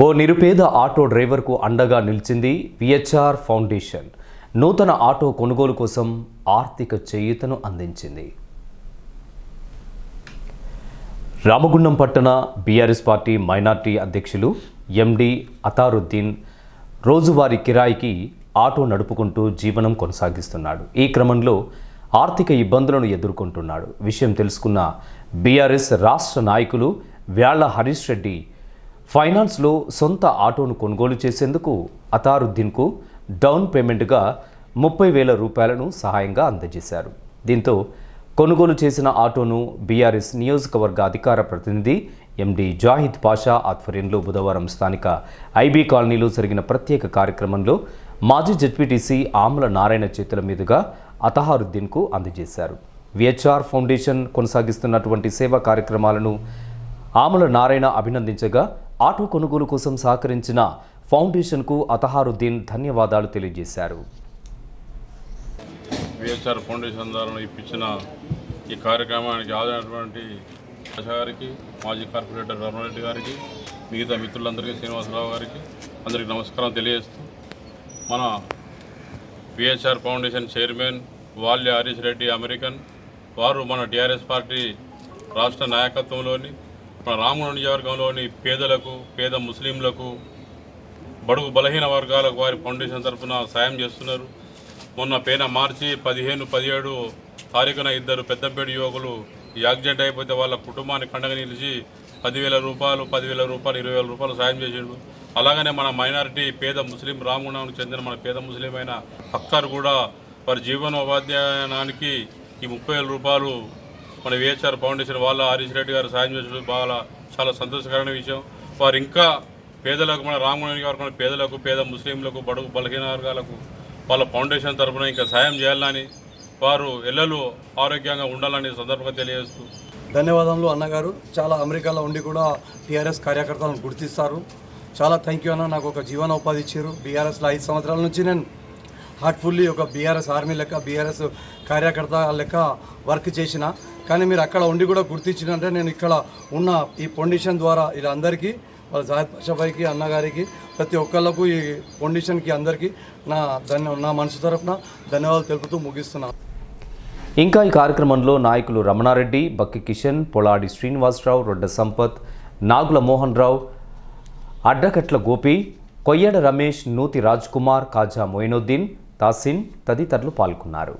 ఓ నిరుపేద ఆటో డ్రైవర్కు అండగా నిలిచింది విహెచ్ఆర్ ఫౌండేషన్. నూతన ఆటో కొనుగోలు కోసం ఆర్థిక చేయూతను అందించింది. రామగుండం పట్టణ బీఆర్ఎస్ పార్టీ మైనార్టీ అధ్యక్షులు ఎండి అతారుద్దీన్ రోజువారీ కిరాయికి ఆటో నడుపుకుంటూ జీవనం కొనసాగిస్తున్నాడు. ఈ క్రమంలో ఆర్థిక ఇబ్బందులను ఎదుర్కొంటున్నాడు. విషయం తెలుసుకున్న బీఆర్ఎస్ రాష్ట్ర నాయకులు వ్యాళ్ళ హరీష్ రెడ్డి ఫైనాన్స్లో సొంత ఆటోను కొనుగోలు చేసేందుకు అతారుద్దీన్కు డౌన్ పేమెంట్గా ముప్పై వేల రూపాయలను సహాయంగా అందజేశారు. దీంతో కొనుగోలు చేసిన ఆటోను బీఆర్ఎస్ నియోజకవర్గ అధికార ప్రతినిధి ఎండి జాహిద్ పాషా ఆధ్వర్యంలో బుధవారం స్థానిక ఐబీ కాలనీలో జరిగిన ప్రత్యేక కార్యక్రమంలో మాజీ జడ్పీటీసీ ఆమల నారాయణ చేతుల మీదుగా అతహారుద్దీన్కు అందజేశారు. విహెచ్ఆర్ ఫౌండేషన్ కొనసాగిస్తున్నటువంటి సేవా కార్యక్రమాలను ఆమల నారాయణ అభినందించగా ఆటో కొనుగోలు కోసం సహకరించిన ఫౌండేషన్కు అతహారుద్దీన్ ధన్యవాదాలు తెలియజేశారు. విఎస్ఆర్ ఫౌండేషన్ ద్వారా ఇప్పించిన ఈ కార్యక్రమానికి హాజరైనటువంటి గారికి మాజీ కార్పొరేటర్ రమణరెడ్డి గారికి మిగతా మిత్రులందరికీ శ్రీనివాసరావు గారికి అందరికీ నమస్కారం తెలియజేస్తూ మన VSR foundation chairman Valya Harish Reddy American వారు మన టీఆర్ఎస్ పార్టీ రాష్ట్ర నాయకత్వంలోని రామగుండ నియోజకవర్గంలోని పేదలకు పేద ముస్లింలకు బడుగు బలహీన వర్గాలకు వారి ఫౌండేషన్ తరఫున సాయం చేస్తున్నారు. మొన్న పేన మార్చి పదిహేను పదిహేడు తారీఖున ఇద్దరు పెద్దపేట యువకులు యాక్సిడెంట్ అయిపోతే వాళ్ళ కుటుంబానికి కండగా నిలిచి పదివేల రూపాయలు పదివేల రూపాయలు ఇరవై వేల రూపాయలు సాయం చేసిండు అలాగనే మన మైనారిటీ పేద ముస్లిం రామగుండానికి చెందిన మన పేద ముస్లిం అయిన అఖ్తార్ కూడా వారి జీవనోపాధ్యాయానికి ఈ ముప్పై వేల రూపాయలు మన విహెచ్ఆర్ ఫౌండేషన్ వాళ్ళ హరీష్ రెడ్డి గారు సాయం చేసిన బాగా చాలా సంతోషకరమైన విషయం. వారు ఇంకా పేదలకు మన రామగుణానికి వరకు పేదలకు పేద ముస్లింలకు బడుగు బలహీన వర్గాలకు వాళ్ళ ఫౌండేషన్ తరఫున ఇంకా సాయం చేయాలని వారు ఎల్లలు ఆరోగ్యంగా ఉండాలని సందర్భంగా తెలియజేస్తూ. ధన్యవాదములు అన్నగారు చాలా అమెరికాలో ఉండి కూడా టీఆర్ఎస్ కార్యకర్తలను గుర్తిస్తారు. చాలా థ్యాంక్ యూ అన్న. నాకు ఒక జీవనోపాధి ఇచ్చారు. బీఆర్ఎస్లో ఐదు సంవత్సరాల నుంచి నేను హార్ట్ఫుల్లీ ఒక బీఆర్ఎస్ ఆర్మీ లెక్క బీఆర్ఎస్ కార్యకర్త లెక్క వర్క్ చేసిన కానీ మీరు అక్కడ ఉండి కూడా గుర్తించినంటే నేను ఇక్కడ ఉన్న ఈ పొండిషన్ ద్వారా ఇలా అందరికీ వాళ్ళ జాహిద్ పాషాబాయికి అన్నగారికి ప్రతి ఒక్కళ్ళకు ఈ పొండిషన్కి అందరికీ నా ధన్య నా మనసు తరఫున ధన్యవాదాలు తెలుపుతూ ముగిస్తున్నాను ఇంకా ఈ కార్యక్రమంలో నాయకులు రమణారెడ్డి బక్కి కిషన్ పొలాడి శ్రీనివాసరావు రొడ్డ సంపత్ నాగుల మోహన్ రావు అడ్డకట్ల గోపి కొయ్యడ రమేష్ నూతి రాజ్ కుమార్ కాజా మొయినుద్దీన్ తాసిన్ తదితరులు పాల్గొన్నారు.